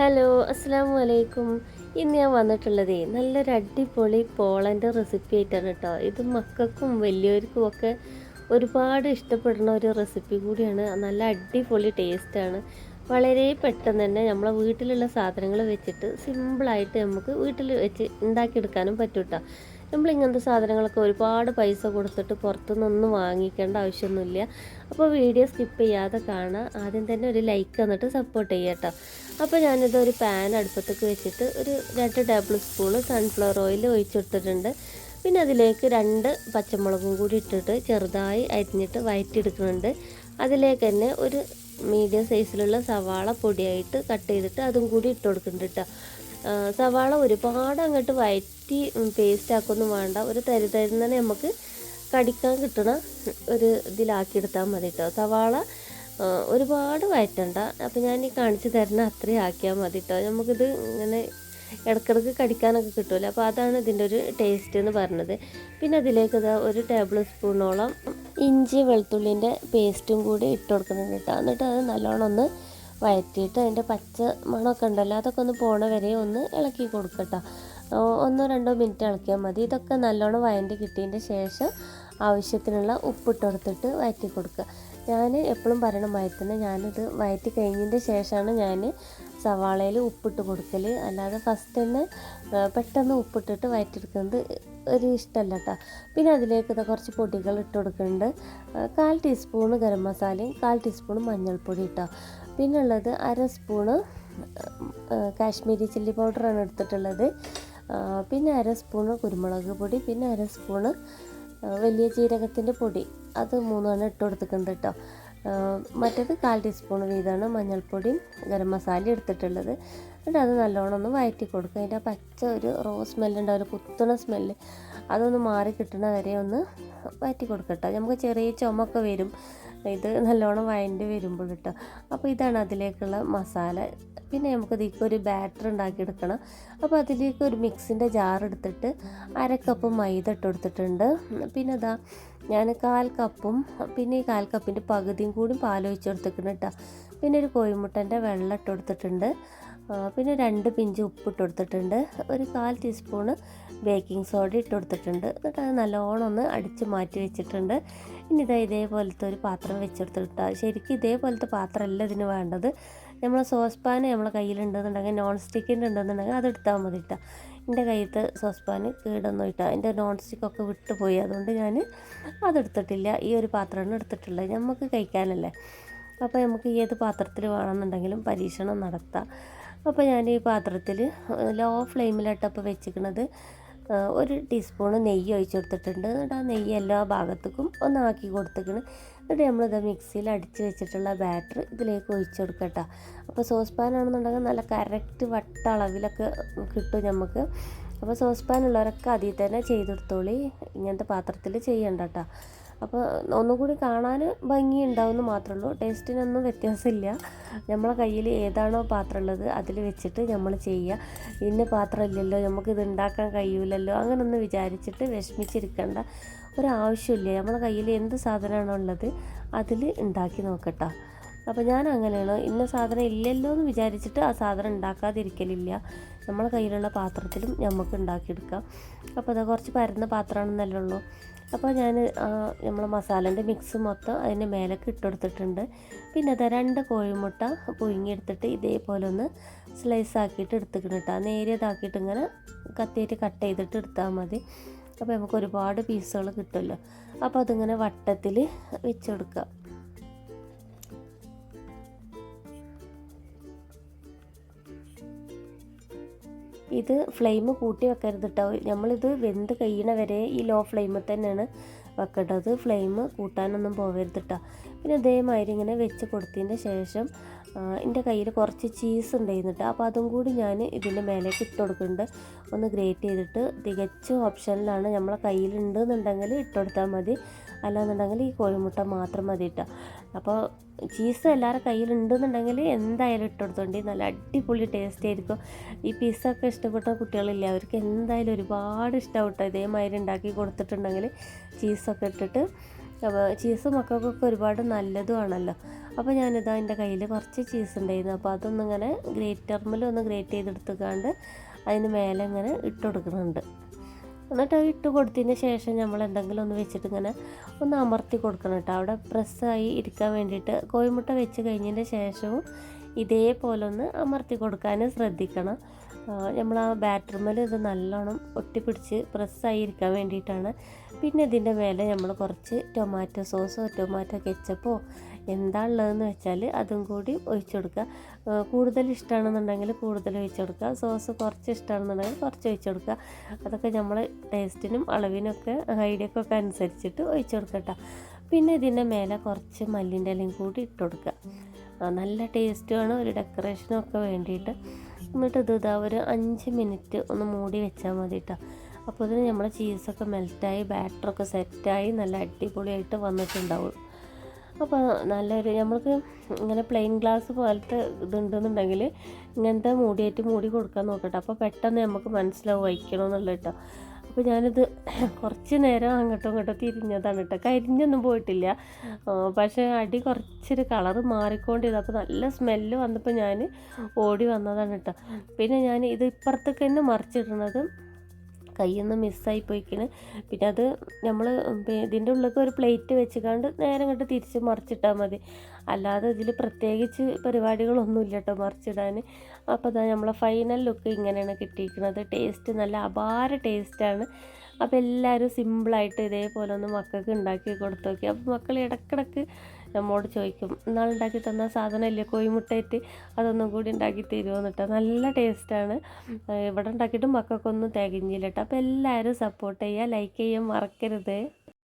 Hello അസ്സാം വലൈക്കും ഇന്ന് ഞാൻ വന്നിട്ടുള്ളതേ നല്ലൊരു അടിപൊളി പോളന്റെ റെസിപ്പി ആയിട്ടാണ് കേട്ടോ ഇത് മക്കൾക്കും വലിയവർക്കും ഒക്കെ ഒരുപാട് ഇഷ്ടപ്പെടുന്ന ഒരു റെസിപ്പി കൂടിയാണ്. നല്ല അടിപൊളി ടേസ്റ്റാണ് വളരെ പെട്ടെന്ന് തന്നെ നമ്മളെ വീട്ടിലുള്ള സാധനങ്ങൾ വെച്ചിട്ട് സിമ്പിളായിട്ട് നമുക്ക് വീട്ടിൽ വെച്ച് ഉണ്ടാക്കിയെടുക്കാനും പറ്റൂട്ടോ. നമ്മൾ ഇങ്ങനത്തെ സാധനങ്ങളൊക്കെ ഒരുപാട് പൈസ കൊടുത്തിട്ട് പുറത്തുനിന്നൊന്നും വാങ്ങിക്കേണ്ട ആവശ്യമൊന്നുമില്ല. അപ്പോൾ വീഡിയോ സ്കിപ്പ് ചെയ്യാതെ കാണാം ആദ്യം തന്നെ ഒരു ലൈക്ക് തന്നിട്ട് സപ്പോർട്ട് ചെയ്യട്ടോ അപ്പോൾ ഞാനിത് ഒരു പാൻ അടുപ്പത്തേക്ക് വെച്ചിട്ട് ഒരു രണ്ട് ടേബിൾ സ്പൂൺ സൺഫ്ലവർ ഓയിൽ ഒഴിച്ചെടുത്തിട്ടുണ്ട് പിന്നെ അതിലേക്ക് രണ്ട് പച്ചമുളകും കൂടി ഇട്ടിട്ട് ചെറുതായി അരിഞ്ഞിട്ട് വയറ്റിയെടുക്കുന്നുണ്ട്. അതിലേക്ക് തന്നെ ഒരു മീഡിയം സൈസിലുള്ള സവാള പൊടിയായിട്ട് കട്ട് ചെയ്തിട്ട് അതും കൂടി ഇട്ട് കൊടുക്കുന്നുണ്ട് കേട്ടോ. സവാള ഒരുപാട് അങ്ങോട്ട് വയറ്റി പേസ്റ്റ് ആക്കൊന്നും വേണ്ട. ഒരു തരി തരുന്ന നമുക്ക് കടിക്കാൻ കിട്ടണ ഒരു ഇതിലാക്കിയെടുത്താൽ മതി കേട്ടോ സവാള ഒരുപാട് വയറ്റണ്ട. അപ്പോൾ ഞാൻ ഈ കാണിച്ചു തരുന്ന അത്രയും ആക്കിയാൽ മതി കേട്ടോ നമുക്കിത് ഇങ്ങനെ ഇടക്കിടക്ക് കടിക്കാനൊക്കെ കിട്ടുമല്ലോ അപ്പോൾ അതാണ് ഇതിന്റെ ഒരു ടേസ്റ്റ് എന്ന് പറഞ്ഞത്. പിന്നെ അതിലേക്ക് ഇതാ ഒരു ടേബിൾ സ്പൂണോളം ഇഞ്ചി വെളുത്തുള്ളിന്റെ പേസ്റ്റും കൂടി ഇട്ട് കൊടുക്കുന്നുണ്ട് കേട്ടോ എന്നിട്ട് അത് നല്ലോണം ഒന്ന് വഴറ്റിയിട്ട് അതിന്റെ പച്ച മണമൊക്കെ ഉണ്ടല്ലോ അതൊക്കെ ഒന്ന് പോണ വരെ ഒന്ന് ഇളക്കി കൊടുക്കട്ടോ ഒന്നോ രണ്ടോ മിനിറ്റ് ഇളക്കിയാൽ മതി. ഇതൊക്കെ നല്ലോണം വയന്റെ കിട്ടിയതിന്റെ ശേഷം ആവശ്യത്തിനുള്ള ഉപ്പിട്ട് കൊടുത്തിട്ട് വഴറ്റി കൊടുക്കുക ഞാൻ എപ്പോഴും പറയണ മയത്തിന് ഞാനിത് വഴറ്റി കഴിഞ്ഞതിന്റെ ശേഷമാണ് ഞാൻ സവാളയിൽ ഉപ്പിട്ട് കൊടുക്കൽ അല്ലാതെ ഫസ്റ്റ് തന്നെ പെട്ടെന്ന് ഉപ്പിട്ടിട്ട് വയറ്റിയെടുക്കുന്നത് ഒരു ഇഷ്ടമല്ല കേട്ടോ പിന്നെ അതിലേക്ക് കുറച്ച് പൊടികൾ ഇട്ട് കൊടുക്കുന്നുണ്ട് കാൽ ടീസ്പൂൺ ഗരം മസാലയും കാൽ ടീസ്പൂൺ മഞ്ഞൾപ്പൊടി ഇട്ടോ പിന്നെ ഉള്ളത് അര സ്പൂണ് കാശ്മീരി ചില്ലി പൗഡറാണ് എടുത്തിട്ടുള്ളത്. പിന്നെ അര സ്പൂണ് കുരുമുളക് പൊടി പിന്നെ അര സ്പൂണ് വലിയ ജീരകത്തിന്റെ പൊടി. അത് മൂന്നെണ്ണം ഇട്ട് കൊടുത്തിട്ടുണ്ട് കേട്ടോ മറ്റേത് കാൽ ടീസ്പൂൺ വീതമാണ് മഞ്ഞൾപ്പൊടിയും ഗരം മസാല എടുത്തിട്ടുള്ളത്. എന്നിട്ട് അത് നല്ലോണം ഒന്ന് വഴറ്റി കൊടുക്കുക. അതിന്റെ പച്ച ഒരു റോ സ്മെല്ലുണ്ട് ഒരു കുത്തണ സ്മെല്ല്. അതൊന്ന് മാറി കിട്ടണ വരെ ഒന്ന് വഴറ്റി കൊടുക്കട്ടോ നമുക്ക് ചെറിയ ചുമക്കെ വരും. ഇത് നല്ലോണം വഴണ്ടി വരുമ്പോൾ കേട്ടോ അപ്പോൾ ഇതാണ് അതിലേക്കുള്ള മസാല. പിന്നെ നമുക്ക് ഇതിലേക്ക് ഒരു ബാറ്റർ ഉണ്ടാക്കിയെടുക്കണം. അപ്പോൾ അതിലേക്ക് ഒരു മിക്സിന്റെ ജാർ എടുത്തിട്ട് അര കപ്പ് മൈദ ഇട്ട് കൊടുത്തിട്ടുണ്ട്. പിന്നെ അതാ ഞാൻ കാൽ കപ്പും പിന്നെ ഈ കാൽ കപ്പിന്റെ പകുതിയും കൂടി പാലൊഴിച്ച് കേട്ടോ. പിന്നെ ഒരു കോഴിമുട്ടന്റെ വെള്ളം ഇട്ട് കൊടുത്തിട്ടുണ്ട്. പിന്നെ രണ്ട് പിഞ്ച് ഉപ്പ് ഇട്ട് കൊടുത്തിട്ടുണ്ട് ഒരു കാൽ ടീസ്പൂണ് ബേക്കിംഗ് സോഡ ഇട്ട് കൊടുത്തിട്ടുണ്ട് എന്നിട്ട് അത് നല്ലോണം ഒന്ന് അടിച്ച് മാറ്റി വെച്ചിട്ടുണ്ട്. ഇനി ഇതാ ഇതേപോലത്തെ ഒരു പാത്രം വെച്ചെടുത്തിട്ട് ശരിക്കും ഇതേപോലത്തെ പാത്രമല്ല ഇതിന് വേണ്ടത്. നമ്മളെ സോസ് പാൻ നമ്മളെ കയ്യിലുണ്ടെന്നുണ്ടെങ്കിൽ നോൺ സ്റ്റിക്കിന്റെ ഉണ്ടെന്നുണ്ടെങ്കിൽ അത് എടുത്താൽ മതി ഇട്ടാ എന്റെ കയ്യത്തെ സോസ് പാൻ കേടൊന്നും ഇട്ടാ എന്റെ നോൺ സ്റ്റിക്കൊക്കെ വിട്ടുപോയി. അതുകൊണ്ട് ഞാൻ അതെടുത്തിട്ടില്ല. ഈ ഒരു പാത്രമാണ് എടുത്തിട്ടുള്ളത്. നമുക്ക് കഴിക്കാനല്ലേ. അപ്പോൾ നമുക്ക് ഏത് പാത്രത്തിൽ വേണമെന്നുണ്ടെങ്കിലും പരീക്ഷണം നടത്താം. അപ്പോൾ ഞാൻ ഈ പാത്രത്തിൽ ലോ ഫ്ലെയിമിലിട്ടപ്പോൾ വെച്ചിരിക്കുന്നത് ഒരു ടീസ്പൂൺ നെയ്യ് ഒഴിച്ചു കൊടുത്തിട്ടുണ്ട്. എന്നിട്ട് ആ നെയ്യ് എല്ലാ ഭാഗത്തേക്കും ഒന്നാക്കി കൊടുത്തിക്കണം എന്നിട്ട് നമ്മളിത് മിക്സിയിൽ അടിച്ച് വെച്ചിട്ടുള്ള ബാറ്റർ ഇതിലേക്ക് ഒഴിച്ചു കൊടുക്കട്ടോ അപ്പോൾ സോസ് പാൻ ആണെന്നുണ്ടെങ്കിൽ നല്ല കറക്റ്റ് വട്ട അളവിലൊക്കെ കിട്ടും നമുക്ക്. അപ്പോൾ സോസ് പാൻ ഉള്ളവരൊക്കെ അതിൽ തന്നെ ചെയ്തെടുത്തോളി ഇങ്ങനത്തെ പാത്രത്തിൽ ചെയ്യണ്ട കേട്ടോ. അപ്പോൾ ഒന്നുകൂടി കാണാൻ ഭംഗി ഉണ്ടാവുമെന്ന് മാത്രമേ ഉള്ളൂ. ടേസ്റ്റിനൊന്നും വ്യത്യാസമില്ല. നമ്മളെ കയ്യിൽ ഏതാണോ പാത്രം ഉള്ളത് അതിൽ വെച്ചിട്ട് നമ്മൾ ചെയ്യുക. ഇന്ന പാത്രം ഇല്ലല്ലോ നമുക്കിത് ഉണ്ടാക്കാൻ കഴിയൂലല്ലോ അങ്ങനെയൊന്നും വിചാരിച്ചിട്ട് വിഷമിച്ചിരിക്കേണ്ട ഒരാവശ്യമില്ല. നമ്മളെ കയ്യിൽ എന്ത് സാധനമാണോ ഉള്ളത് അതിൽ ഉണ്ടാക്കി നോക്കട്ടോ. അപ്പോൾ ഞാൻ അങ്ങനെയാണ്. ഇന്ന സാധനം ഇല്ലല്ലോ എന്ന് വിചാരിച്ചിട്ട് ആ സാധനം ഉണ്ടാക്കാതിരിക്കലില്ല. നമ്മളെ കയ്യിലുള്ള പാത്രത്തിലും നമുക്ക് ഉണ്ടാക്കിയെടുക്കാം. അപ്പോൾ അത് കുറച്ച് പരന്ന പാത്രമാണെന്നല്ലേ ഉള്ളൂ. അപ്പോൾ ഞാൻ നമ്മൾ മസാലേന്റെ മിക്സ് മൊത്തം അതിന്റെ മേലേക്ക് ഇട്ടുകൊടുത്തിട്ടുണ്ട് പിന്നെ അത് രണ്ട് കോഴിമുട്ട പുഴുങ്ങിയെടുത്തിട്ട് ഇതേപോലെ ഒന്ന് സ്ലൈസ് ആക്കിയിട്ട് എടുത്തിക്കണം കേട്ടോ നേരിയതാക്കിയിട്ട് ഇങ്ങനെ കത്തിയിട്ട് കട്ട് ചെയ്തിട്ട് എടുത്താൽ മതി. അപ്പോൾ നമുക്ക് ഒരുപാട് പീസുകൾ കിട്ടുമല്ലോ. അപ്പോൾ അതിങ്ങനെ വട്ടത്തിൽ വെച്ച് കൊടുക്കുക ഇത് ഫ്ലെയിം കൂട്ടി വെക്കരുത് കേട്ടോ നമ്മളിത് വെന്ത് കഴിയണ വരെ ഈ ലോ ഫ്ലെയിമിൽ തന്നെയാണ് വെക്കേണ്ടത്. ഫ്ലെയിം കൂട്ടാനൊന്നും പോകരുത് കേട്ടോ പിന്നെ ഇതേമാതിരി ഇങ്ങനെ വെച്ച് കൊടുത്തതിന്റെ ശേഷം എന്റെ കയ്യിൽ കുറച്ച് ചീസ് ഉണ്ടായിരുന്നിട്ട് അപ്പോൾ അതും കൂടി ഞാൻ ഇതിന്റെ മേലേക്ക് ഇട്ട് കൊടുക്കുന്നുണ്ട്. ഒന്ന് ഗ്രേറ്റ് ചെയ്തിട്ട് തികച്ചും ഓപ്ഷനിലാണ് നമ്മളെ കയ്യിലുണ്ടെന്നുണ്ടെങ്കിൽ ഇട്ട് കൊടുത്താൽ മതി. അല്ലാന്നുണ്ടെങ്കിൽ ഈ കോഴിമുട്ട മാത്രം മതി ഇട്ടാൽ അപ്പോൾ ചീസ് എല്ലാവരുടെ കയ്യിലുണ്ടെന്നുണ്ടെങ്കിൽ എന്തായാലും ഇട്ട് കൊടുത്തോണ്ടി. നല്ല അടിപൊളി ടേസ്റ്റ് ആയിരിക്കും. ഈ പിസ്സ ഒക്കെ ഇഷ്ടപ്പെട്ട കുട്ടികളില്ല അവർക്ക് എന്തായാലും ഒരുപാട് ഇഷ്ടമാവട്ടെ ഇതേമാതിരി ഉണ്ടാക്കി കൊടുത്തിട്ടുണ്ടെങ്കിൽ ചീസൊക്കെ ഇട്ടിട്ട്. അപ്പോൾ ചീസ് മക്കൾക്കൊക്കെ ഒരുപാട് നല്ലതുമാണല്ലോ അപ്പോൾ ഞാനിതാ എന്റെ കയ്യിൽ കുറച്ച് ചീസ് ഉണ്ടായിരുന്നു അപ്പോൾ അതൊന്നിങ്ങനെ ഗ്രേറ്റർമിൽ ഒന്ന് ഗ്രേറ്റ് ചെയ്തെടുത്തുകൊണ്ട് അതിന് മേലെ ഇങ്ങനെ ഇട്ട് കൊടുക്കുന്നുണ്ട്. എന്നിട്ട് അത് ഇട്ട് കൊടുത്തതിന് ശേഷം നമ്മൾ എന്തെങ്കിലും ഒന്ന് വെച്ചിട്ട് ഇങ്ങനെ ഒന്ന് അമർത്തി കൊടുക്കണം കേട്ടോ. അവിടെ പ്രസ്സായി ഇരിക്കാൻ വേണ്ടിയിട്ട് കോഴിമുട്ട വെച്ച് കഴിഞ്ഞതിന്റെ ശേഷവും ഇതേപോലെ ഒന്ന് അമർത്തി കൊടുക്കാൻ ശ്രദ്ധിക്കണം. നമ്മൾ ആ ബാറ്റർമേൽ ഇത് നല്ലോണം ഒട്ടിപ്പിടിച്ച് പ്രസ്സായി ഇരിക്കാൻ വേണ്ടിയിട്ടാണ് പിന്നെ ഇതിന്റെ മേലെ നമ്മൾ കുറച്ച് ടൊമാറ്റോ സോസോ ടൊമാറ്റോ കെച്ചപ്പോ എന്താ ഉള്ളതെന്ന് വെച്ചാൽ അതും കൂടി ഒഴിച്ചു കൊടുക്കുക. കൂടുതൽ ഇഷ്ടമാണെന്നുണ്ടെങ്കിൽ കൂടുതൽ ഒഴിച്ചു കൊടുക്കുക. സോസ് കുറച്ച് ഇഷ്ടമാണെന്നുണ്ടെങ്കിൽ കുറച്ച് ഒഴിച്ചു കൊടുക്കുക. അതൊക്കെ നമ്മൾ ടേസ്റ്റിനും അളവിനൊക്കെ ഐഡിയക്കൊക്കെ അനുസരിച്ചിട്ട് ഒഴിച്ചു കൊടുക്കട്ടോ പിന്നെ ഇതിന്റെ മേലെ കുറച്ച് മല്ലിന്റെ ഇലയും കൂടി ഇട്ട് കൊടുക്കുക. നല്ല ടേസ്റ്റുമാണ് ഒരു ഡെക്കറേഷനും ഒക്കെ വേണ്ടിയിട്ട്. എന്നിട്ട് ഇത് ഇതാ ഒരു അഞ്ച് മിനിറ്റ് ഒന്ന് മൂടി വെച്ചാൽ മതി കേട്ടോ. അപ്പോൾ ഇതിന് നമ്മളെ ചീസൊക്കെ മെൽറ്റായി ബാറ്ററൊക്കെ സെറ്റായി നല്ല അടിപൊളിയായിട്ട് വന്നിട്ടുണ്ടാവും. അപ്പോൾ നല്ലൊരു നമ്മൾക്ക് ഇങ്ങനെ പ്ലെയിൻ ഗ്ലാസ് പോലത്തെ ഇതുണ്ടെന്നുണ്ടെങ്കിൽ ഇങ്ങനത്തെ മൂടിയായിട്ട് മൂടി കൊടുക്കാൻ നോക്കട്ടെ. അപ്പോൾ പെട്ടെന്ന് നമുക്ക് മനസ്സിലാവും വയ്ക്കണമെന്നുള്ളത് കേട്ടോ. അപ്പോൾ ഞാനിത് കുറച്ച് നേരം അങ്ങോട്ടും ഇങ്ങോട്ടും തിരിഞ്ഞതാണ് കേട്ടോ. കരിഞ്ഞൊന്നും പോയിട്ടില്ല. പക്ഷേ അടി കുറച്ചൊരു കളറ് മാറിക്കൊണ്ടിരുന്നു. അപ്പോൾ നല്ല സ്മെല്ല് വന്നപ്പോൾ ഞാൻ ഓടി വന്നതാണ് കേട്ടോ. പിന്നെ ഞാൻ ഇത് ഇപ്പുറത്തേക്ക് തന്നെ മറിച്ചിടുന്നത് കയ്യിൽ നിന്ന് മിസ്സായി പോയിക്കണ്. പിന്നെ അത് നമ്മൾ ഇതിന്റെ ഉള്ളിലേക്ക് ഒരു പ്ലേറ്റ് വെച്ചുകൊണ്ട് നേരെ ഇങ്ങോട്ട് തിരിച്ച് മറിച്ചിട്ടാൽ മതി. അല്ലാതെ ഇതിൽ പ്രത്യേകിച്ച് പരിപാടികളൊന്നുമില്ല കേട്ടോ മറിച്ചിടാൻ അപ്പോൾ അതാ നമ്മളെ ഫൈനൽ ലുക്ക് ഇങ്ങനെയാണ് കിട്ടിയിരിക്കുന്നത് ടേസ്റ്റ് നല്ല അപാര ടേസ്റ്റാണ് അപ്പോൾ എല്ലാവരും സിമ്പിളായിട്ട് ഇതേപോലെ ഒന്ന് മക്കൾക്ക് ഉണ്ടാക്കി കൊടുത്തു നോക്കി. അപ്പോൾ മക്കൾ ഇടക്കിടക്ക് നമ്മോട് ചോദിക്കും എന്നാൽ ഉണ്ടാക്കി തന്ന ഇല്ല കോഴിമുട്ടയിട്ട് അതൊന്നും കൂടി ഉണ്ടാക്കി തരുമോ നല്ല ടേസ്റ്റാണ് ഇവിടെ ഉണ്ടാക്കിയിട്ട് മക്കൾക്കൊന്നും തികഞ്ഞില്ല കേട്ടോ അപ്പോൾ എല്ലാവരും സപ്പോർട്ട് ചെയ്യുക ലൈക്ക് ചെയ്യാൻ മറക്കരുത്.